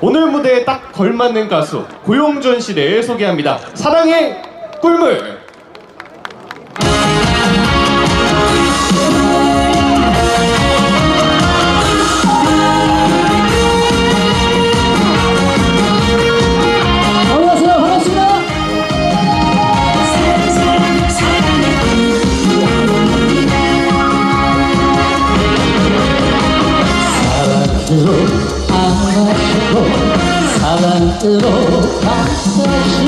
오늘 무대에 딱 걸맞는 가수 고용준 씨를 소개합니다. 사랑의 꿀물. 사랑으로 감싸신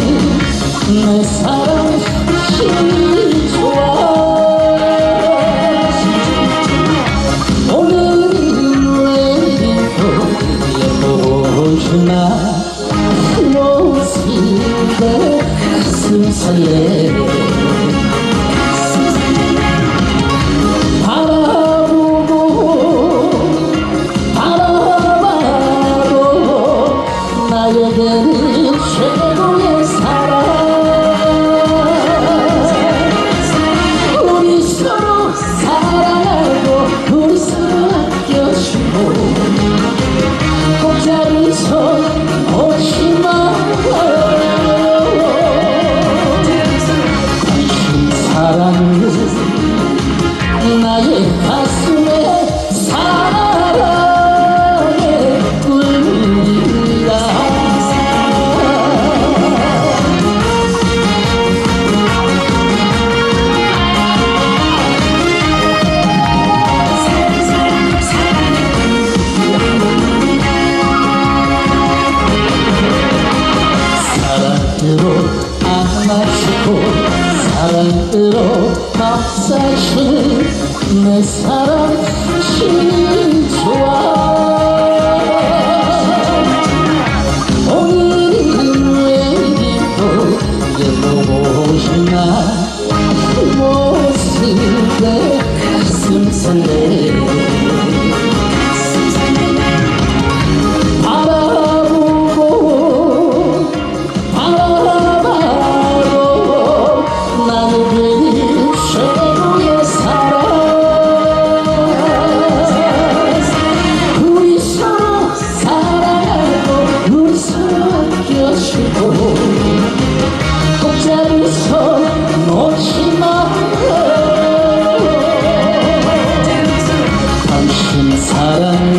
내 사랑 좋아 오늘은 내일도 예보주나 모습에 가슴 설레 내 사랑 힘이 사랑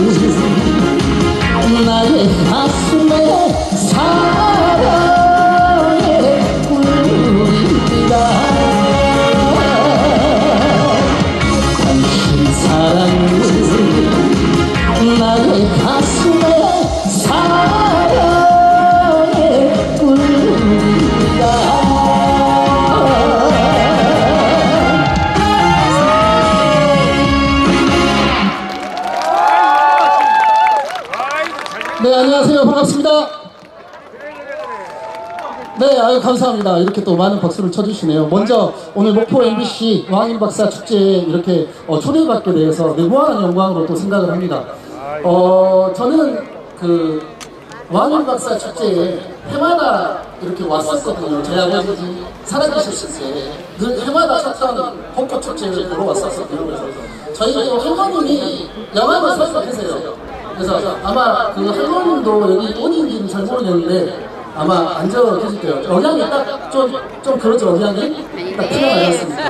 아유, 감사합니다. 이렇게 또 많은 박수를 쳐주시네요. 먼저 오늘 목포 MBC 왕인 박사 축제에 이렇게 어, 초대받게 돼서 네, 무한한 영광으로 또 생각을 합니다. 어, 저는 그 왕인 박사 축제에 해마다 이렇게 왔었거든요. 제 아버지 살아계셨을 때늘 해마다 찾던 벚꽃 축제를 보러 왔었거든요. 그래서 저희 할머님이 영암을 설립하세요. 그래서 아마 그 할머님도 여기 본인인지는 잘 모르겠는데 아마 앉아 계실 거예요. 영향이 딱좀 좀 그러죠 영향이 딱 티가 나였습니다.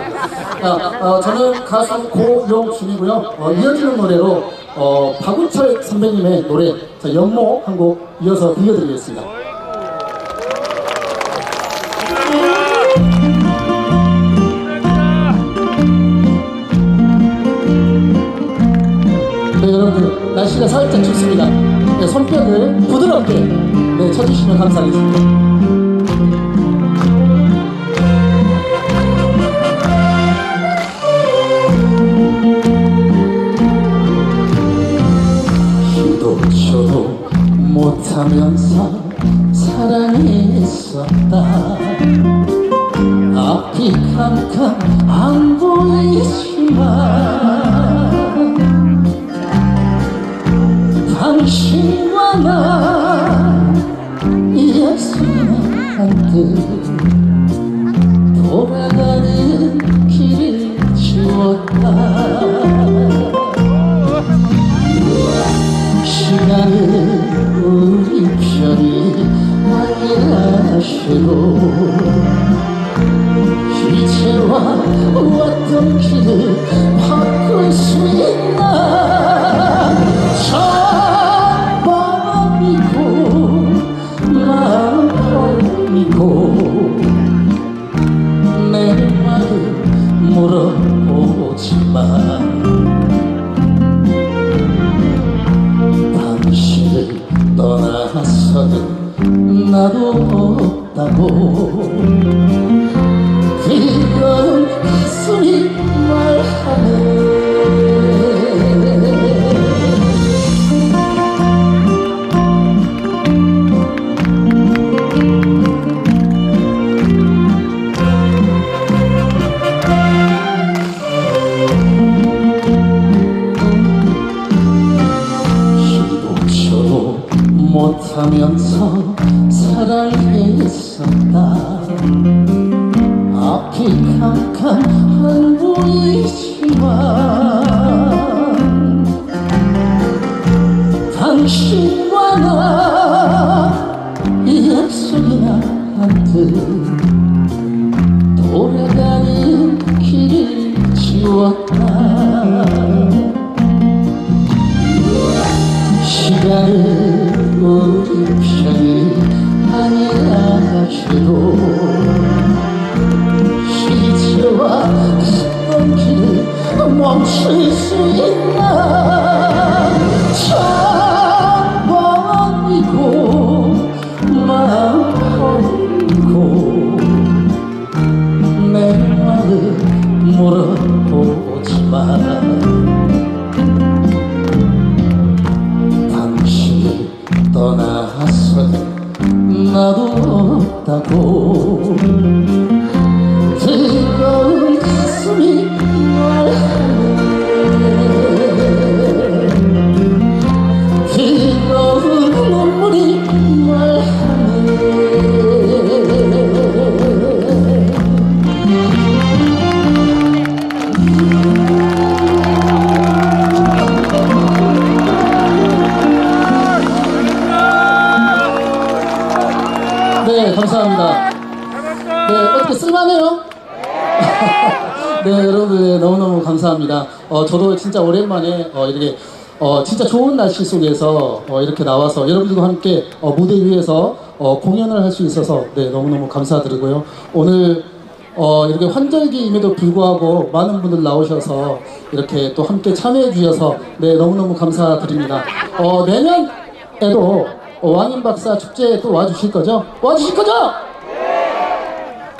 아, 어, 저는 가수 고용준이고요. 어, 이어지는 노래로 어, 박우철 선배님의 노래 자, 연모 한 곡 이어서 들려드리겠습니다. 네, 여러분들 날씨가 살짝 춥습니다. 네, 손뼉을 부드럽게 네, 쳐주시면 감사하겠습니다. 못하면서 내 말을 물어보지만 당신을 떠나서는 나도 없다고 우리 편히 안녕하시고 시체와 길을 멈출 수 있나 차원이고 마음이고 내 말을 물어 쓸만해요? 네, 여러분 네, 너무너무 감사합니다. 어, 저도 진짜 오랜만에 어, 이렇게 어, 진짜 좋은 날씨 속에서 어, 이렇게 나와서 여러분들과 함께 어, 무대 위에서 어, 공연을 할 수 있어서 네, 너무너무 감사드리고요. 오늘 어, 이렇게 환절기임에도 불구하고 많은 분들 나오셔서 이렇게 또 함께 참여해 주셔서 네, 너무너무 감사드립니다. 어, 내년에도 어, 왕인 박사 축제에 또 와주실 거죠? 와주실 거죠?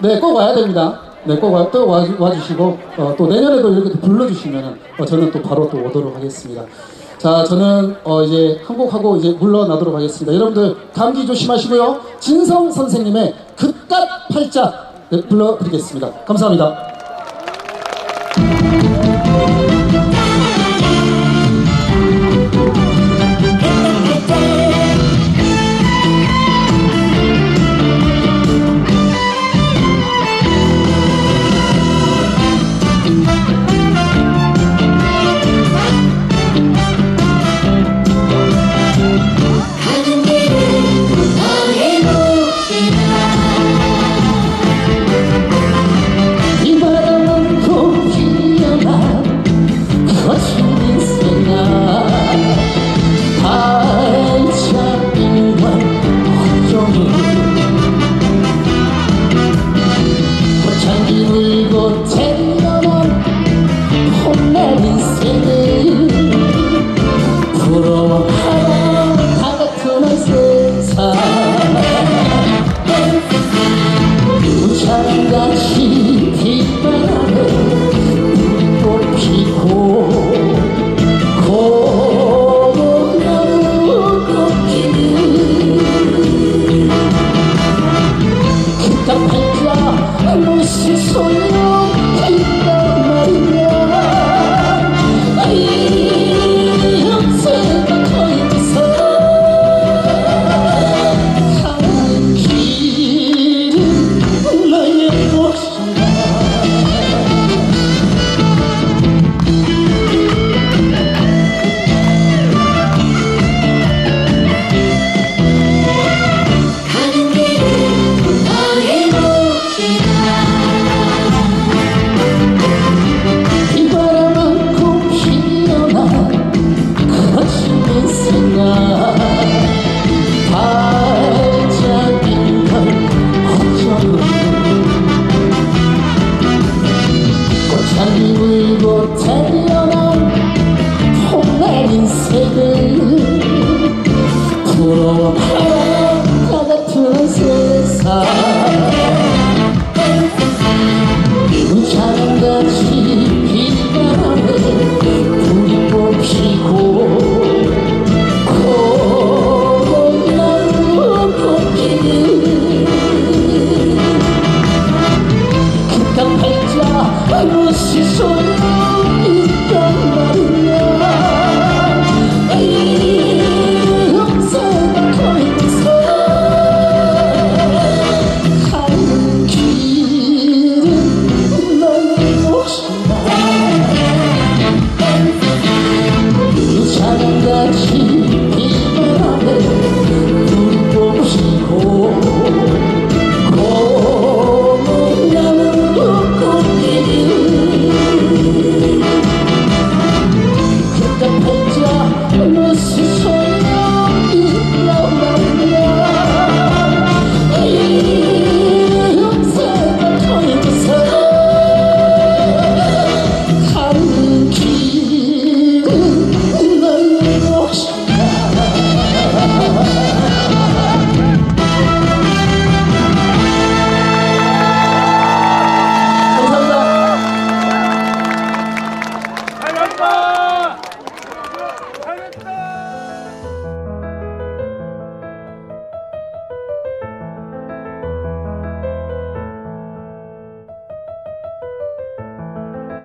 네, 꼭 와야 됩니다. 네, 꼭 와, 또 와, 와주시고, 어, 또 내년에도 이렇게 또 불러주시면, 어, 저는 또 바로 또 오도록 하겠습니다. 자, 저는, 어, 이제 한 곡 하고 이제 물러나도록 하겠습니다. 여러분들, 감기 조심하시고요. 진성 선생님의 그깟 팔자, 네, 불러드리겠습니다. 감사합니다.